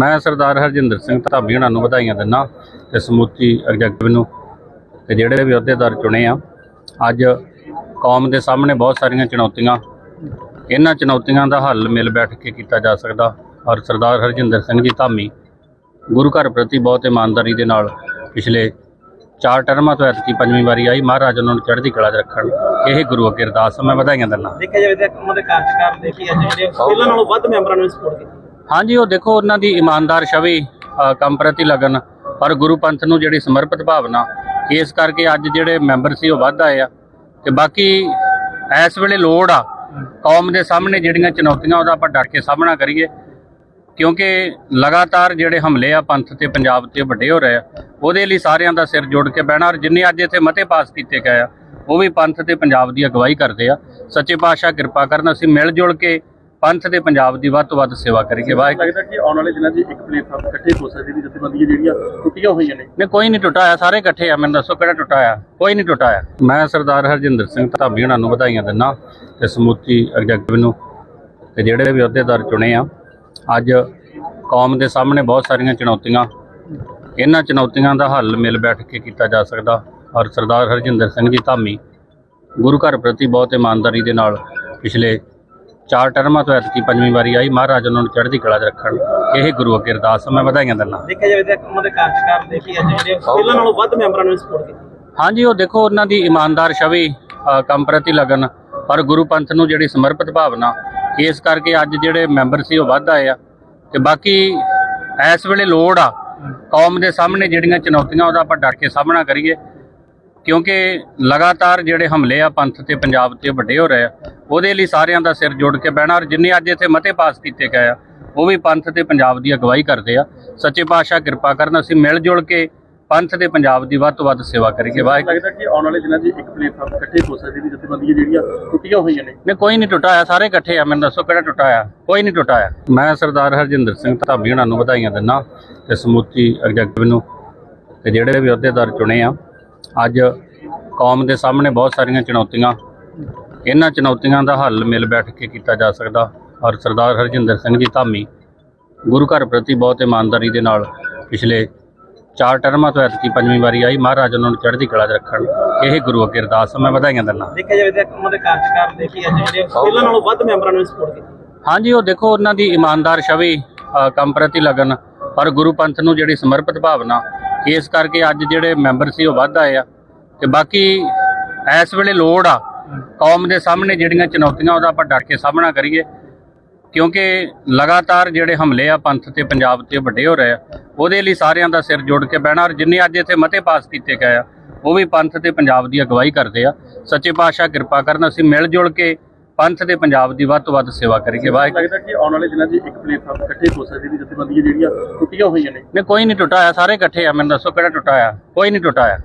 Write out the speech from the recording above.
ਮੈਂ ਸਰਦਾਰ ਹਰਜਿੰਦਰ ਸਿੰਘ ਧਾਮੀ ਹੋਣਾ ਨੂੰ ਵਧਾਈਆਂ ਦਿੰਦਾ ਤੇ ਸਮੁੱਚੀ ਐਗਜ਼ੈਕਟਿਵ ਨੂੰ ਤੇ ਜਿਹੜੇ ਵੀ ਅਹੁਦੇਦਾਰ ਚੁਣੇ ਆ, ਅੱਜ ਕੌਮ ਦੇ ਸਾਹਮਣੇ ਬਹੁਤ ਸਾਰੀਆਂ ਚੁਣੌਤੀਆਂ, ਇਹਨਾਂ ਚੁਣੌਤੀਆਂ ਦਾ ਹੱਲ ਮਿਲ ਬੈਠ ਕੇ ਕੀਤਾ ਜਾ ਸਕਦਾ ਔਰ ਸਰਦਾਰ ਹਰਜਿੰਦਰ ਸਿੰਘ ਜੀ ਧਾਮੀ ਗੁਰੂ ਘਰ ਪ੍ਰਤੀ ਬਹੁਤ ਇਮਾਨਦਾਰੀ ਦੇ ਨਾਲ ਪਿਛਲੇ ਚਾਰ ਟਰਮਾਂ ਤੋਂ ਐਤਕੀ ਪੰਜਵੀਂ ਵਾਰੀ ਆਈ, ਮਹਾਰਾਜ ਉਹਨਾਂ ਨੂੰ ਚੜ੍ਹਦੀ ਕਲਾ 'ਚ ਰੱਖਣ। ਇਹ ਗੁਰੂ ਅੱਗੇ ਅਰਦਾਸ ਮੈਂ ਵਧਾਈਆਂ ਦਿੰਦਾ। ਦੇਖਿਆ ਜਾਵੇ ਤਾਂ ਉਹਨਾਂ ਦੇ ਕਾਰਜਕਾਲ ਦੇ ਅੱਜ ਜਿਹੜੇ ਪਹਿਲਾਂ ਨਾਲੋਂ ਵੱਧ ਮੈਂਬਰਾਂ ਨੂੰ ਸਪੋਰਟ ਕੀਤੀ। ਹਾਂਜੀ ਉਹ ਦੇਖੋ ਉਹਨਾਂ ਦੀ ਇਮਾਨਦਾਰ ਛਵੀ ਅ, ਕੰਮ ਪ੍ਰਤੀ ਲਗਨ ਪਰ ਗੁਰੂ ਪੰਥ ਨੂੰ ਜਿਹੜੀ ਸਮਰਪਿਤ ਭਾਵਨਾ ਇਸ ਕਰਕੇ ਅੱਜ ਜਿਹੜੇ ਮੈਂਬਰ ਸੀ ਉਹ ਵੱਧ ਆਏ ਆ। ਤੇ ਬਾਕੀ ਇਸ ਵੇਲੇ ਲੋੜ ਆ ਕੌਮ ਦੇ ਸਾਹਮਣੇ ਜਿਹੜੀਆਂ ਚੁਣੌਤੀਆਂ ਉਹਦਾ ਆਪਾਂ ਡਟ ਕੇ ਸਾਹਮਣਾ ਕਰੀਏ। ਕਿਉਂਕਿ ਲਗਾਤਾਰ ਜਿਹੜੇ ਹਮਲੇ ਆ ਪੰਥ ਤੇ ਪੰਜਾਬ ਤੇ ਵੱਡੇ ਹੋ ਰਹੇ ਆ ਉਹਦੇ ਲਈ ਸਾਰਿਆਂ ਦਾ ਸਿਰ ਜੋੜ ਕੇ ਬਹਿਣਾ ਔਰ ਜਿੰਨੇ ਅੱਜ ਇੱਥੇ ਮਤੇ ਪਾਸ ਕੀਤੇ ਗਏ ਆ ਉਹ ਵੀ ਪੰਥ ਤੇ ਪੰਜਾਬ ਦੀ ਅਗਵਾਈ ਕਰਦੇ ਆ। ਸੱਚੇ ਪਾਤਸ਼ਾਹ ਕਿਰਪਾ ਕਰਨ ਅਸੀਂ ਮਿਲ ਜੁਲ ਕੇ ਪੰਥ ਤੇ ਪੰਜਾਬ ਦੀ ਵੱਧ ਤੋਂ ਵੱਧ ਸੇਵਾ ਕਰੀਏ। ਵਾਹਿਗੁਰੂ। ਲੱਗਦਾ ਕਿ ਆਉਣ ਵਾਲੇ ਦਿਨਾਂ 'ਚ ਇੱਕ ਪਲੇਟਫਾਰਮ ਇਕੱਠੇ ਹੋ ਸਕਦੇ ਨੇ ਜਥੇਬੰਦੀਆਂ ਜਿਹੜੀਆਂ ਟੁੱਟੀਆਂ ਹੋਈਆਂ ਨੇ। ਨੇ ਕੋਈ ਨਹੀਂ ਟੁੱਟਾ ਆ ਸਾਰੇ ਇਕੱਠੇ ਆ। ਮੈਨੂੰ ਦੱਸੋ ਕਿਹੜਾ ਟੁੱਟਾ ਆ ਕੋਈ ਨਹੀਂ ਟੁੱਟਾ ਆ ਮੈਂ ਸਰਦਾਰ ਹਰਜਿੰਦਰ ਸਿੰਘ ਧਾਮੀ ਹੋਣਾ ਨੂੰ ਵਧਾਈਆਂ ਦਿੰਦਾ ਤੇ ਸਮੁੱਚੀ ਐਗਜ਼ੈਕਟਿਵ ਨੂੰ ਤੇ ਜਿਹੜੇ ਵੀ ਅਹੁਦੇਦਾਰ ਚੁਣੇ ਆ ਅੱਜ ਕੌਮ ਦੇ ਸਾਹਮਣੇ ਬਹੁਤ ਸਾਰੀਆਂ ਚੁਣੌਤੀਆਂ ਇਹਨਾਂ ਚੁਣੌਤੀਆਂ ਦਾ ਹੱਲ ਮਿਲ ਬੈਠ ਕੇ ਕੀਤਾ ਜਾ ਸਕਦਾ। ਔਰ ਸਰਦਾਰ ਹਰਜਿੰਦਰ ਸਿੰਘ ਜੀ ਧਾਮੀ ਗੁਰੂ ਘਰ ਪ੍ਰਤੀ ਬਹੁਤ ਇਮਾਨਦਾਰੀ ਦੇ ਨਾਲ ਪਿਛਲੇ ਚਾਰ ਟਰਮਾਂ ਤੋਂ ਐਤਕੀ ਪੰਜਵੀਂ ਵਾਰੀ ਆਈ ਮਹਾਰਾਜ ਉਹਨਾਂ ਨੂੰ ਚੜ੍ਹਦੀ ਕਲਾ 'ਚ ਰੱਖਣ। ਇਹ ਗੁਰੂ ਅੱਗੇ ਅਰਦਾਸ ਮੈਂ ਵਧਾਈਆਂ ਦਿੰਦਾ। ਦੇਖਿਆ ਜਾਵੇ ਤਾਂ ਉਹਨਾਂ ਦੇ ਕਾਰਜਕਾਲ ਦੇ ਕੀ ਅੱਜ ਜਿਹੜੇ ਪਹਿਲਾਂ ਨਾਲੋਂ ਵੱਧ ਮੈਂਬਰਾਂ ਨੂੰ ਸਪੋਰਟ ਕੀਤੀ। ਹਾਂਜੀ ਉਹ ਦੇਖੋ ਉਹਨਾਂ ਦੀ ਇਮਾਨਦਾਰ ਛਵੀ ਕੰਮ ਪ੍ਰਤੀ ਲਗਨ ਪਰ ਗੁਰੂ ਪੰਥ ਨੂੰ ਜਿਹੜੀ ਸਮਰਪਿਤ ਭਾਵਨਾ ਇਸ ਕਰਕੇ ਅੱਜ ਜਿਹੜੇ ਮੈਂਬਰ ਸੀ ਉਹ ਵੱਧ ਆਏ ਆ। ਤੇ ਬਾਕੀ ਇਸ ਵੇਲੇ ਲੋੜ ਆ ਕੌਮ ਦੇ ਸਾਹਮਣੇ ਜਿਹੜੀਆਂ ਚੁਣੌਤੀਆਂ ਉਹਦਾ ਆਪਾਂ ਡਟ ਕੇ ਸਾਹਮਣਾ ਕਰੀਏ। ਕਿਉਂਕਿ ਲਗਾਤਾਰ ਜਿਹੜੇ ਹਮਲੇ ਆ ਪੰਥ ਤੇ ਪੰਜਾਬ ਤੇ ਵੱਡੇ ਹੋ ਰਹੇ ਆ ਉਹਦੇ ਲਈ ਸਾਰਿਆਂ ਦਾ ਸਿਰ ਜੋੜ ਕੇ ਬਹਿਣਾ ਔਰ ਜਿੰਨੇ ਅੱਜ ਇੱਥੇ ਮਤੇ ਪਾਸ ਕੀਤੇ ਗਏ ਆ ਉਹ ਵੀ ਪੰਥ ਤੇ ਪੰਜਾਬ ਦੀ ਅਗਵਾਈ ਕਰਦੇ ਆ। ਸੱਚੇ ਪਾਤਸ਼ਾਹ ਕਿਰਪਾ ਕਰਨ ਅਸੀਂ ਮਿਲ ਜੁਲ ਕੇ ਪੰਥ ਤੇ ਪੰਜਾਬ ਦੀ ਵੱਧ ਤੋਂ ਵੱਧ ਸੇਵਾ ਕਰੀਏ। ਵਾਹਿਗੁਰੂ ਲੱਗਦਾ ਕਿ ਆਉਣ ਵਾਲੇ ਦਿਨਾਂ 'ਚ ਇੱਕ ਪਲੇਟਫਾਰਮ ਇਕੱਠੇ ਹੋ ਸਕਦੇ ਨੇ ਜਥੇਬੰਦੀਆਂ ਜਿਹੜੀਆਂ ਟੁੱਟੀਆਂ ਹੋਈਆਂ ਨੇ। ਨੇ ਕੋਈ ਨਹੀਂ ਟੁੱਟਾ ਆ ਸਾਰੇ ਇਕੱਠੇ ਆ ਮੈਨੂੰ ਦੱਸੋ ਕਿਹੜਾ ਟੁੱਟਾ ਆ ਕੋਈ ਨਹੀਂ ਟੁੱਟਾ ਆ ਮੈਂ ਸਰਦਾਰ ਹਰਜਿੰਦਰ ਸਿੰਘ ਧਾਮੀ ਹੋਣਾ ਨੂੰ ਵਧਾਈਆਂ ਦਿੰਦਾ ਤੇ ਸਮੁੱਚੀ ਐਗਜ਼ੈਕਟਿਵ ਨੂੰ ਤੇ ਜਿਹੜੇ ਵੀ ਅਹੁਦੇਦਾਰ ਚੁਣੇ ਆ ਅੱਜ ਕੌਮ ਦੇ ਸਾਹਮਣੇ ਬਹੁਤ ਸਾਰੀਆਂ ਚੁਣੌਤੀਆਂ ਇਹਨਾਂ ਚੁਣੌਤੀਆਂ ਦਾ ਹੱਲ ਮਿਲ ਬੈਠ ਕੇ ਕੀਤਾ ਜਾ ਸਕਦਾ। ਔਰ ਸਰਦਾਰ ਹਰਜਿੰਦਰ ਸਿੰਘ ਜੀ ਧਾਮੀ ਗੁਰੂ ਘਰ ਪ੍ਰਤੀ ਬਹੁਤ ਇਮਾਨਦਾਰੀ ਦੇ ਨਾਲ ਪਿਛਲੇ ਚਾਰ ਟਰਮਾਂ ਤੋਂ ਐਤਕੀ ਪੰਜਵੀਂ ਵਾਰੀ ਆਈ ਮਹਾਰਾਜ ਉਹਨਾਂ ਨੂੰ ਚੜ੍ਹਦੀ ਕਲਾ 'ਚ ਰੱਖਣ। ਇਹ ਗੁਰੂ ਅੱਗੇ ਅਰਦਾਸ ਮੈਂ ਵਧਾਈਆਂ ਦਿੰਦਾ। ਦੇਖਿਆ ਜਾਵੇ ਤਾਂ ਉਹਨਾਂ ਦੇ ਕਾਰਜਕਾਲ ਦੇ ਕੀ ਅੱਜ ਜਿਹੜੇ ਪਹਿਲਾਂ ਨਾਲੋਂ ਵੱਧ ਮੈਂਬਰਾਂ ਨੂੰ ਸਪੋਰਟ ਕੀਤੀ। ਹਾਂਜੀ ਉਹ ਦੇਖੋ ਉਹਨਾਂ ਦੀ ਇਮਾਨਦਾਰ ਛਵੀ ਕੰਮ ਪ੍ਰਤੀ ਲਗਨ ਪਰ ਗੁਰੂ ਪੰਥ ਨੂੰ ਜਿਹੜੀ ਸਮਰਪਿਤ ਭਾਵਨਾ ਇਸ ਕਰਕੇ ਅੱਜ ਜਿਹੜੇ ਮੈਂਬਰ ਸੀ ਉਹ ਵੱਧ ਆਏ ਆ। ਤੇ ਬਾਕੀ ਇਸ ਵੇਲੇ ਲੋੜ ਆ, ਕੌਮ ਦੇ ਸਾਹਮਣੇ ਜਿਹੜੀਆਂ ਚੁਣੌਤੀਆਂ ਉਹਦਾ ਆਪਾਂ ਡਟ ਕੇ ਸਾਹਮਣਾ ਕਰੀਏ। ਕਿਉਂਕਿ ਲਗਾਤਾਰ ਜਿਹੜੇ ਹਮਲੇ ਆ, ਪੰਥ ਤੇ ਪੰਜਾਬ ਤੇ ਵੱਡੇ ਹੋ ਰਹੇ ਆ, ਉਹਦੇ ਲਈ ਸਾਰਿਆਂ ਦਾ ਸਿਰ ਜੋੜ ਕੇ ਬਹਿਣਾ ਔਰ ਜਿੰਨੇ ਅੱਜ ਇੱਥੇ ਮਤੇ ਪਾਸ ਕੀਤੇ ਗਏ ਆ, ਉਹ ਵੀ ਪੰਥ ਤੇ ਪੰਜਾਬ ਦੀ ਅਗਵਾਈ ਕਰਦੇ ਆ। ਸੱਚੇ ਪਾਤਸ਼ਾਹ ਕਿਰਪਾ ਕਰਨ, ਅਸੀਂ ਮਿਲ ਜੁਲ ਕੇ ਪੰਥ ਤੇ ਪੰਜਾਬ ਦੀ ਵੱਧ ਤੋਂ ਵੱਧ ਸੇਵਾ ਕਰੀਏ ਵਾਹਿਗੁਰੂ ਲੱਗਦਾ ਕਿ ਆਉਣ ਵਾਲੇ ਦਿਨਾਂ 'ਚ ਇੱਕ ਪਲੇਟਫਾਰਮ ਇਕੱਠੇ ਹੋ ਸਕਦੇ ਨੇ ਜਥੇਬੰਦੀਆਂ ਜਿਹੜੀਆਂ ਟੁੱਟੀਆਂ ਹੋਈਆਂ ਨੇ। ਨੇ ਕੋਈ ਨਹੀਂ ਟੁੱਟਾ ਆ ਸਾਰੇ ਇਕੱਠੇ ਆ ਮੈਨੂੰ ਦੱਸੋ ਕਿਹੜਾ ਟੁੱਟਾ ਆ ਕੋਈ ਨਹੀਂ ਟੁੱਟਾ ਆ